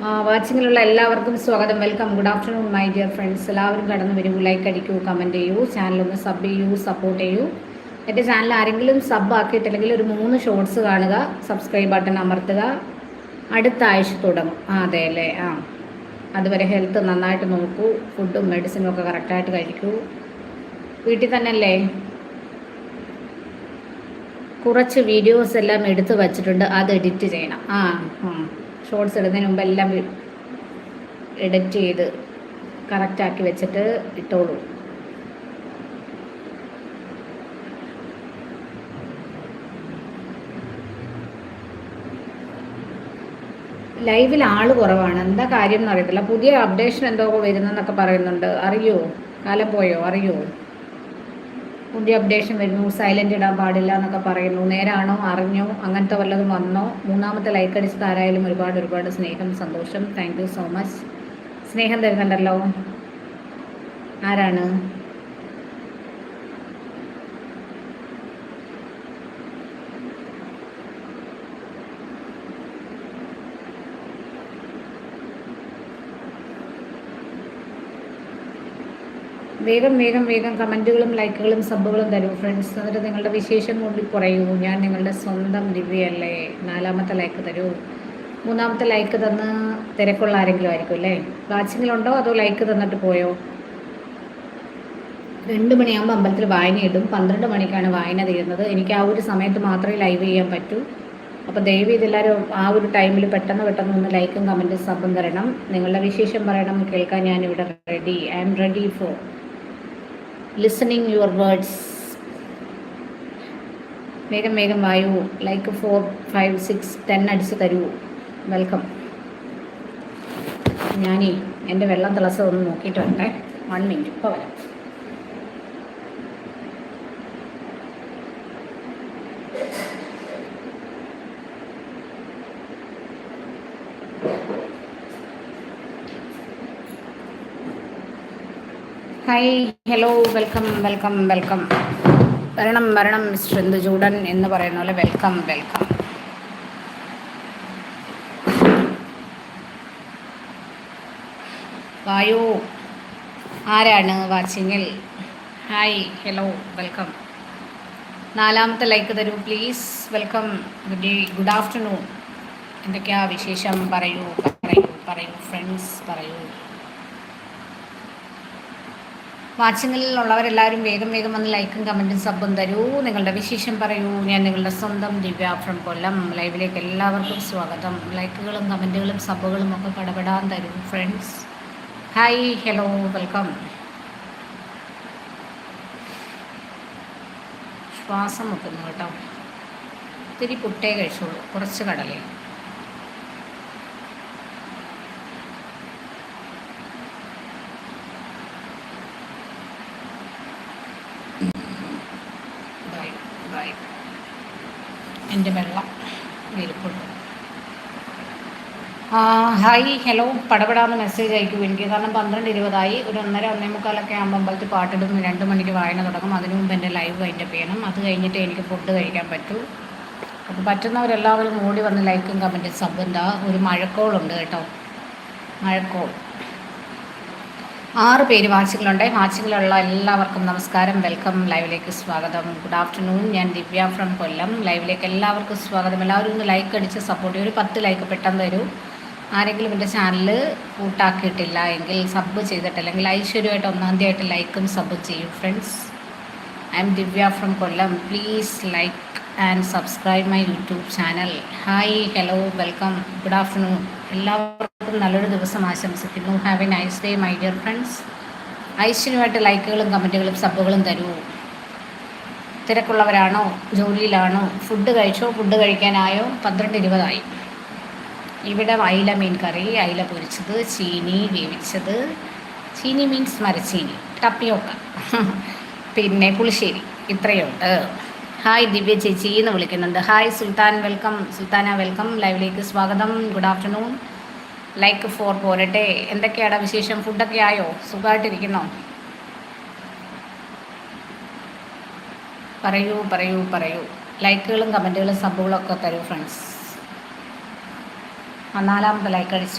വാച്ചിങ്ങിലുള്ള എല്ലാവർക്കും സ്വാഗതം. Welcome good afternoon my dear friends എല്ലാവരും കടന്നു വരൂ. ലൈക്ക് അടിക്കൂ കമന്റ് ചെയ്യൂ ചാനലൊന്ന് സബ് ചെയ്യൂ സപ്പോർട്ട് ചെയ്യൂ. എന്റെ ചാനൽ ആരെങ്കിലും സബ് ആക്കിയിട്ടില്ലെങ്കിൽ ഒരു മൂന്ന് ഷോർട്സ് കാണുക സബ്സ്ക്രൈബ് ബട്ടൺ അമർത്തുക അടുത്ത ആഴ്ച തുടങ്ങും. ആ അതെ അല്ലേ? ആ. അതുവരെ ഹെൽത്ത് നന്നായിട്ട് നോക്കൂ. ഫുഡും മെഡിസിനും ഒക്കെ കറക്റ്റായിട്ട് കഴിക്കൂ. വീട്ടിൽ തന്നെ അല്ലേ? കുറച്ച് വീഡിയോസ് എല്ലാം എടുത്ത് വച്ചിട്ടുണ്ട്. അത് എഡിറ്റ് ചെയ്യണം. ആ. ഷോർട്സ് ഇടുന്നതിന് മുമ്പ് എല്ലാം എഡിറ്റ് ചെയ്ത് കറക്റ്റാക്കി വെച്ചിട്ട് ഇട്ടോളൂ. ലൈവിൽ ആൾ കുറവാണ്. എന്താ കാര്യം എന്ന് അറിയത്തില്ല. പുതിയ അപ്ഡേഷൻ എന്തോ വരുന്നെന്നൊക്കെ പറയുന്നുണ്ട്. അറിയോ? കാലം പോയോ? അറിയോ? പുതിയ അപ്ഡേഷൻ വരുന്നു സൈലന്റ് ഇടാൻ പാടില്ല എന്നൊക്കെ പറയുന്നു. നേരാണോ? അറിഞ്ഞോ? അങ്ങനത്തെ വല്ലതും വന്നോ? മൂന്നാമത്തെ ലൈക്ക് അടിച്ചത് ആരായാലും ഒരുപാട് ഒരുപാട് സ്നേഹം സന്തോഷം. താങ്ക് സോ മച്ച് സ്നേഹം തരുന്നുണ്ടല്ലോ. ആരാണ്? വേഗം വേഗം വേഗം കമന്റുകളും ലൈക്കുകളും സബുകളും തരൂ. ഫ്രണ്ട്സ് എന്നിട്ട് നിങ്ങളുടെ വിശേഷം കൂടി പറയൂ. ഞാൻ നിങ്ങളുടെ സ്വന്തം ദിവ്യല്ലേ നാലാമത്തെ ലൈക്ക് തരൂ. മൂന്നാമത്തെ ലൈക്ക് തന്ന് തിരക്കുള്ള ആരെങ്കിലും ആയിരിക്കും അല്ലേ? വാച്ചിങ്ങിലുണ്ടോ അതോ ലൈക്ക് തന്നിട്ട് പോയോ? രണ്ട് മണിയാകുമ്പോൾ അമ്പലത്തിൽ വായന ഇടും. പന്ത്രണ്ട് മണിക്കാണ് വായന തീരുന്നത്. എനിക്ക് ആ ഒരു സമയത്ത് മാത്രമേ ലൈവ് ചെയ്യാൻ പറ്റൂ. അപ്പോൾ ദയവ് ഇതെല്ലാവരും ആ ഒരു ടൈമിൽ പെട്ടെന്ന് പെട്ടെന്ന് ഒന്ന് ലൈക്കും കമന്റും സബും തരണം. നിങ്ങളുടെ വിശേഷം പറയണം കേൾക്കാൻ ഞാനിവിടെ ready I am ready for listening your words വേഗം വേഗം വായു. Like four five six ten അടിച്ച് തരൂ. വെൽക്കം ഞാനേ എന്റെ വെള്ളം തിളച്ചത് ഒന്ന് നോക്കിയിട്ട് വരട്ടെ. വൺ മിനിറ്റ് ഇപ്പോൾ വരാം. Hi hello welcome welcome welcome വരണം വരണം മിസ്റ്റർ ചൂടൻ എന്ന് പറയുന്ന പോലെ വെൽക്കം വെൽക്കം വായു ആരാണ് വാച്ചിങ്ങിൽ ഹായ് ഹലോ വെൽക്കം നാലാമത്തെ ലൈക്ക് തരൂ please welcome good good afternoon എന്തൊക്കെയാ വിശേഷം? പറയൂ പറയൂ പറയൂ ഫ്രണ്ട്സ് പറയൂ. വാച്ചിങ്ങിലുള്ളവരെല്ലാവരും വേഗം വേഗം വന്ന് ലൈക്കും കമന്റും സബും തരൂ. നിങ്ങളുടെ വിശേഷം പറയൂ. ഞാൻ നിങ്ങളുടെ സ്വന്തം ദിവ്യ ഫ്രം കൊല്ലം. ലൈവിലേക്ക് എല്ലാവർക്കും സ്വാഗതം. ലൈക്കുകളും കമന്റുകളും സബുകളും ഒക്കെ പടപെടാൻ തരൂ ഫ്രണ്ട്സ് ഹായ് ഹലോ വെൽക്കം ശ്വാസം മുക്കുന്നു കേട്ടോ. ഒത്തിരി പുട്ടേ കഴിച്ചോളൂ. കുറച്ച് കടലയും എന്റെ വെള്ളം വിരിപ്പുണ്ട് ഹായ് ഹലോ പടപെടാന്ന് മെസ്സേജ് അയക്കൂ. എനിക്ക് കാരണം പന്ത്രണ്ട് ഇരുപതായി. ഒരു ഒന്നര ഒന്നേ മുക്കാലൊക്കെ ആകുമ്പോൾ അമ്പലത്തിൽ രണ്ട് മണിക്ക് വായന തുടങ്ങും. അതിനു മുമ്പ് എന്റെ ലൈവ് വൈൻഡപ്പ് ചെയ്യണം. അത് കഴിഞ്ഞിട്ട് എനിക്ക് ഫുഡ് കഴിക്കാൻ പറ്റൂ. അപ്പോൾ പറ്റുന്നവരെല്ലാവരും ഓടി വന്ന് ലൈക്കും കമന്റും സബ് എന്താ? ഒരു മഴക്കോളുണ്ട് കേട്ടോ. മഴക്കോൾ. ആറ് പേര് വാച്ചുകളുണ്ട് വാച്ചുകളുള്ള എല്ലാവർക്കും നമസ്കാരം. വെൽക്കം. ലൈവിലേക്ക് സ്വാഗതം. Good afternoon. ഞാൻ ദിവ്യ ഫ്രം കൊല്ലം. ലൈവിലേക്ക് എല്ലാവർക്കും സ്വാഗതം. എല്ലാവരും ഒന്ന് ലൈക്ക് അടിച്ച് സപ്പോർട്ട് ചെയ്യും. ഒരു പത്ത് ലൈക്ക് പെട്ടെന്ന് തരൂ ആരെങ്കിലും എന്റെ ചാനൽ കൂട്ടാക്കിയിട്ടില്ല എങ്കിൽ സബ് ചെയ്തിട്ടില്ലെങ്കിൽ ഐശ്വര്യമായിട്ട് ഒന്നാം തീയതി ലൈക്കും സബ് ചെയ്യും. Friends I'm Divya from Kollam. Please like and subscribe my YouTube channel hi hello welcome good afternoon എല്ലാവർക്കും നല്ലൊരു ദിവസം ആശംസിക്കുന്നു. Have a nice day my dear friends ഐശ്വര്യമായിട്ട് ലൈക്കുകളും കമന്റുകളും സബ്ബുകളും തരൂ. തിരക്കുള്ളവരാണോ? ജോലിയിലാണോ? ഫുഡ് കഴിച്ചോ? ഫുഡ് കഴിക്കാനായോ? പന്ത്രണ്ട് ഇരുപതായി. ഇവിടെ അയില മീൻ കറി അയില പൊരിച്ചത് ചീനി വേവിച്ചത്. ചീനി മീൻസ് മരച്ചീനി ടപ്പിയോക്ക പിന്നെ പുളിശ്ശേരി ഇത്രയുണ്ട്. ഹായ് ദിവ്യ ചേച്ചി എന്ന് വിളിക്കുന്നുണ്ട്. Hi Sultan welcome Sultana welcome ലൈവിലേക്ക് സ്വാഗതം. ഗുഡ് ആഫ്റ്റർനൂൺ ലൈക്ക് ഫോർ പോരട്ടെ. എന്തൊക്കെയാണ് വിശേഷം? ഫുഡൊക്കെ ആയോ? സുഖമായിട്ടിരിക്കുന്നോ പറയൂ പറയൂ പറയൂ. ലൈക്കുകളും കമന്റുകളും സബുകളൊക്കെ തരൂ ഫ്രണ്ട്സ് നാലാമത്തെ ലൈക്ക് അടിച്ചു.